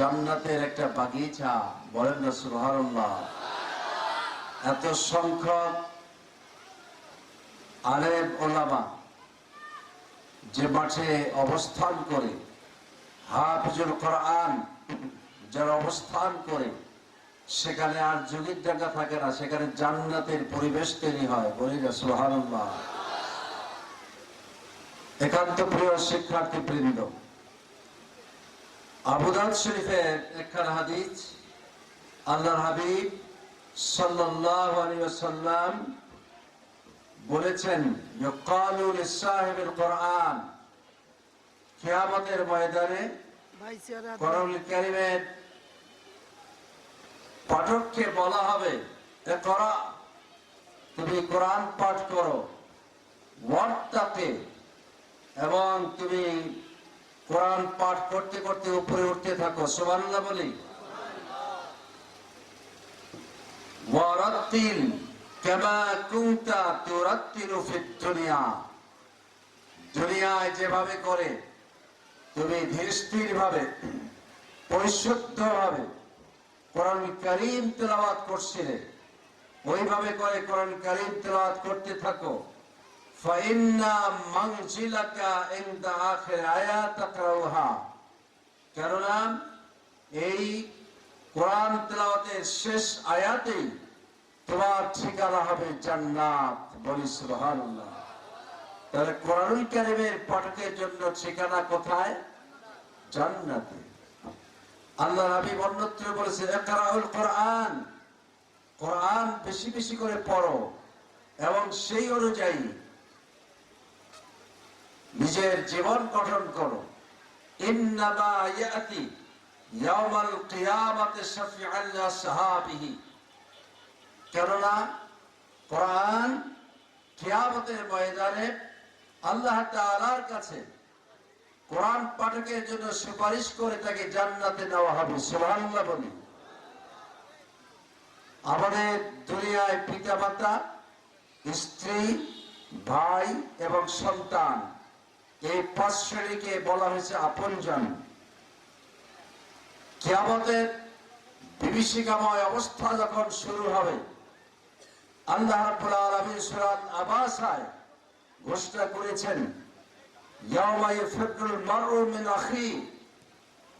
জান্নাতের একটা বাগিচা বলেন না সুবহানাল্লাহ। এত সংখ্যক আলেম ওলামা যে মাঠে অবস্থান করে, হাফিজুল কোরআন যারা অবস্থান করে, সেখানে আর যুগের জায়গা থাকে না, সেখানে জান্নাতের পরিবেশ তৈরি হয়, বলি না সুবহানাল্লাহ। একান্ত প্রিয় শিক্ষার্থী বৃন্দ আবুদাল শরীফের একখানা হাদিস আল্লাহর হাবিব সাল্লাল্লাহু আলাইহি ওয়াসাল্লাম বলেছেন ইউকালু লিসাহিবিল কোরআন কিয়ামতের ময়দানে কোরআন কারীমের পাঠককে বলা হবে এ করা তুমি কোরআন পাঠ করো ওয়ার্তাকে এবং তুমি কোরআন পাঠ করতে করতে উপরে উঠতে থাকো, সুবহানাল্লাহ বলি। যেভাবে করে, তুমি ধীরস্থির ভাবে পরিশুদ্ধ ভাবে কোরআন করিম তেলাওয়াত করছিলে, ওইভাবে করে কোরআন করিম তেলাওয়াত করতে থাকো। কেননা, এই কোরআন তেলাওয়াতের শেষ আয়াতেই তোমার ঠিকানা হবে জান্নাত। বলি তাহলে কোরআনুল কারিমের পাঠকের জন্য ঠিকানা কোথায়? জান্নাতে। আল্লাহ নবী অন্যত্র বলেছে, ইকরাউল কোরআন। কোরআন বেশি বেশি করে পড়ো। এবং সেই অনুযায়ী নিজের জীবন গঠন করো। কেননা কাছে পাঠকের জন্য সুপারিশ করে তাকে জান্নাতে নেওয়া হবে, সুবহানাল্লাহ বলি। আমাদের দুনিয়ায় পিতা মাতা স্ত্রী, ভাই এবং সন্তান এই পাঁচ শ্রেণীকে বলা হয়েছে আপনজন। কিয়ামতের বিভীষিকাময় অবস্থা যখন শুরু হবে আবাসায় ঘোষণা করেছেন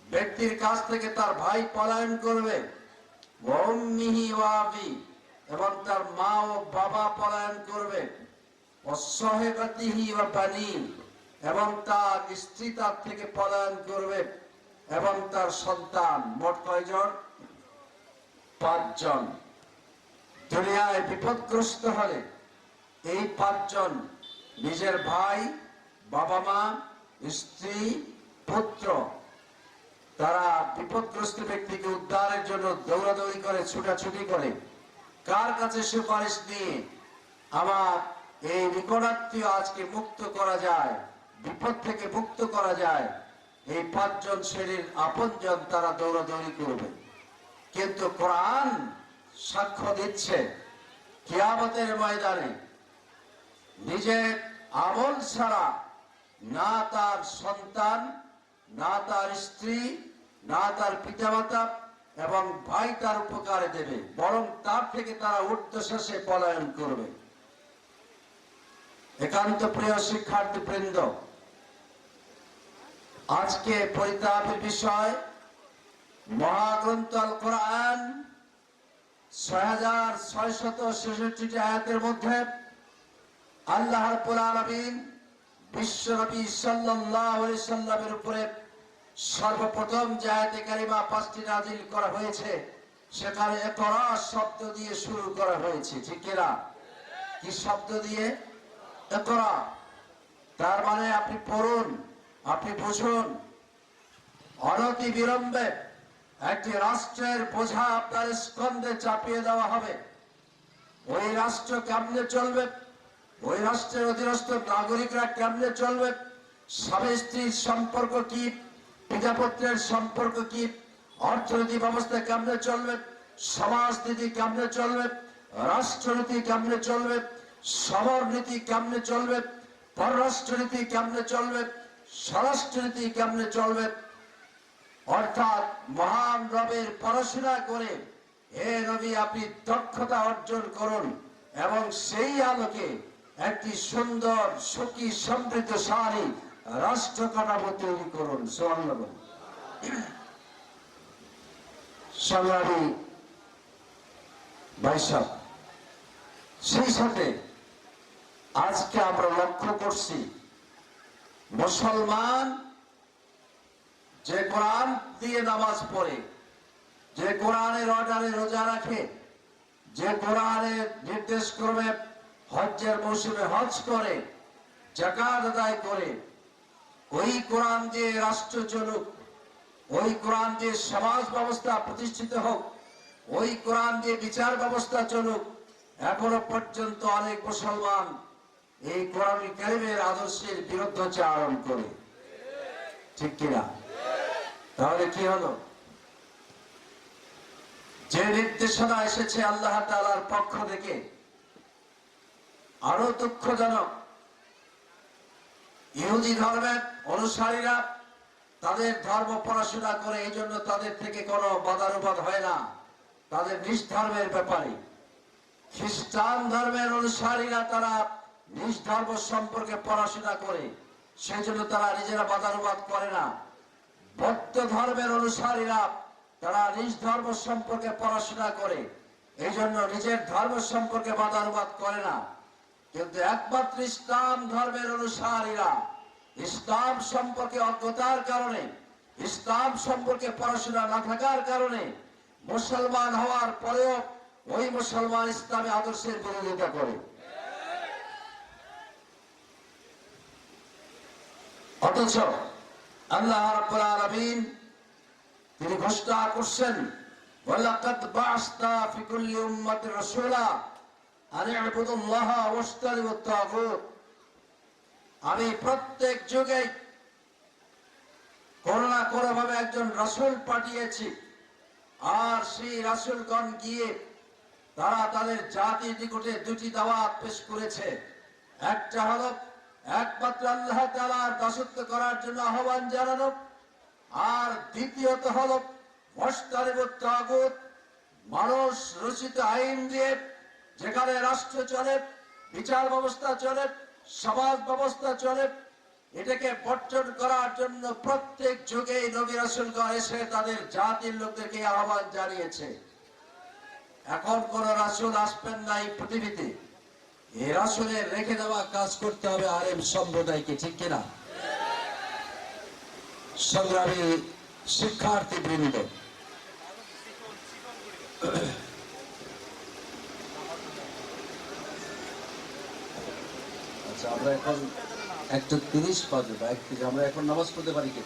ব্যক্তির কাছ থেকে তার ভাই পলায়ন করবে এবং তার মা ও বাবা পলায়ন করবে অসহেবাতিহি ওয়া বানি এবং তার স্ত্রী তার থেকে পলায়ন করবে এবং তার সন্তান মোট কয়জন? পাঁচজন। দুনিয়ায় বিপদগ্রস্ত হলে এই পাঁচজন নিজের ভাই, বাবা মা, স্ত্রী, পুত্র, তারা বিপদগ্রস্ত ব্যক্তিকে উদ্ধারের জন্য দৌড়াদৌড়ি করে, ছুটাছুটি করে। কার কাছে সুপারিশ নিয়ে আমার এই নিকটাত্মীয় আজকে মুক্ত করা যায়? বিপদ থেকে মুক্ত করা যায়, এই পাঁচজন শ্রেণির আপনজন তারা দৌড়াদৌড়ি করবে। কিন্তু কোরআন সাক্ষ্য দিচ্ছে, কিয়ামতের ময়দানে নিজের আমল ছাড়া না তার সন্তান, না তার স্ত্রী, না তার পিতামাতা এবং ভাই তার উপকারে দেবে, বরং তার থেকে তারা ঊর্ধ্বশ্বাসে পলায়ন করবে। একান্ত প্রিয় শিক্ষার্থী বৃন্দ আজকে পরিতাপের বিষয়, মহাগ্রন্থ আল কোরআন ছয় হাজার ছয় শত ছেষট্টি আয়াতের মধ্যে আল্লাহ রাব্বুল আলামিন বিশ্ব নবী সাল্লাল্লাহু আলাইহি সাল্লামের উপরে সর্বপ্রথম যে আয়াতে কারিমা পাঁচটি নাজিল করা হয়েছে, সেখানে একরা শব্দ দিয়ে শুরু করা হয়েছে, ঠিক কিনা? কি শব্দ দিয়ে? একরা। তার মানে আপনি পড়ুন। আপনি বুঝুন অনতি বিলম্বে একটি রাষ্ট্রের বোঝা আপনার স্কন্ধে চাপিয়ে দেওয়া হবে। ওই রাষ্ট্র কেমনে চলবে? ওই রাষ্ট্রের অধীনস্থ নাগরিকরা কেমনে চলবে? স্বামী স্ত্রীর সম্পর্ক কি? পিতাপত্রের সম্পর্ক কি? অর্থনীতি ব্যবস্থা কেমনে চলবে? সমাজনীতি কেমনে চলবে? রাষ্ট্রনীতি কেমনে চলবে? সমরনীতি কেমনে চলবে? পররাষ্ট্রনীতি কেমনে চলবে? স্বরাষ্ট্রনীতি কেমনে চলবে? অর্থাৎ মহান রবের পড়াশোনা করে হে নবী আপনি দক্ষতা অর্জন করুন এবং সেই আলোকে একটি সুন্দর, সুখী সমৃদ্ধশালী রাষ্ট্র কাঠামো তৈরি করুন। সেই সাথে আজকে আমরা লক্ষ্য করছি মুসলমান যে কোরআন দিয়ে নামাজ পড়ে, যে কোরআনের অর্ডারে রোজা রাখে, যে কোরআনের নির্দেশ ক্রমে হজ্জের মৌসুমে হজ করে জাকাত আদায় করে, ওই কোরআন দিয়ে রাষ্ট্র চলুক ওই কোরআন দিয়ে সমাজ ব্যবস্থা প্রতিষ্ঠিত হোক, ওই কোরআন দিয়ে বিচার ব্যবস্থা চলুক, এখনও পর্যন্ত অনেক মুসলমান এই কোরআন কারিমের আদর্শের বিরুদ্ধাচারণ করে। ঠিক কিনা তাহলে কি হলো? যে নির্দেশনা এসেছে আল্লাহ তালার পক্ষ থেকে, আরও দুঃখজনক, ইহুদি ধর্মের অনুসারীরা তাদের ধর্ম পড়াশোনা করে এই জন্য তাদের থেকে কোনো বাদানুবাদ হয় না। তাদের নিজ ধর্মের ব্যাপারে। খ্রিস্টান ধর্মের অনুসারীরা তারা নিজ ধর্ম সম্পর্কে পড়াশোনা করে সেই জন্য তারা নিজেরা বাদানুবাদ করে না। বৌদ্ধ ধর্মের অনুসারীরা তারা নিজ ধর্ম সম্পর্কে পড়াশোনা করে এই জন্য নিজের ধর্ম সম্পর্কে বাদানুবাদ করে না। কিন্তু একমাত্র ইসলাম ধর্মের অনুসারীরা, ইসলাম সম্পর্কে অজ্ঞতার কারণে, ইসলাম সম্পর্কে পড়াশোনা না থাকার কারণে মুসলমান হওয়ার পরেও ওই মুসলমান ইসলামী আদর্শের বিরোধিতা করে। অথচ আল্লাহ রাব্বুল আলামিন তিনি ঘোষণা করছেন, ওয়ালাকাদ বাসনা ফি কুল্লি উম্মাতির রাসূলা আন ইবুদুল্লাহ ওয়াজতানিবুত তাগুত আমি প্রত্যেক যুগে কোনো না কোনো ভাবে একজন রাসূল পাঠিয়েছি, আর সেই রাসূলগণ গিয়ে তারা তাদের জাতির নিকটে দুটি দাওয়াত পেশ করেছে। একটা হলো একমাত্র আল্লাহ তাআলার দাসত্ব করার জন্য আহ্বান জানানো। আর দ্বিতীয়ত হল মানুষ রচিত আইন দিয়ে যেখানে রাষ্ট্র চলে, বিচার ব্যবস্থা চলে, সমাজ ব্যবস্থা চলে, এটাকে বর্জন করার জন্য প্রত্যেক যুগে নবী রাসূলগণ এসে তাদের জাতির লোকদেরকে আহ্বান জানিয়েছে। এখন কোন রাসূল আসবেন না এই পৃথিবীতে। এই রাসূলের রেখে দেওয়া কাজ করতে হবে আরেম সম্প্রদায়কে, ঠিক কিনা? সংগ্রামী শিক্ষার্থী বৃন্দ। আচ্ছা আমরা এখন একটা তিরিশ থেকে আমরা এখন নামাজ পড়তে পারি কি?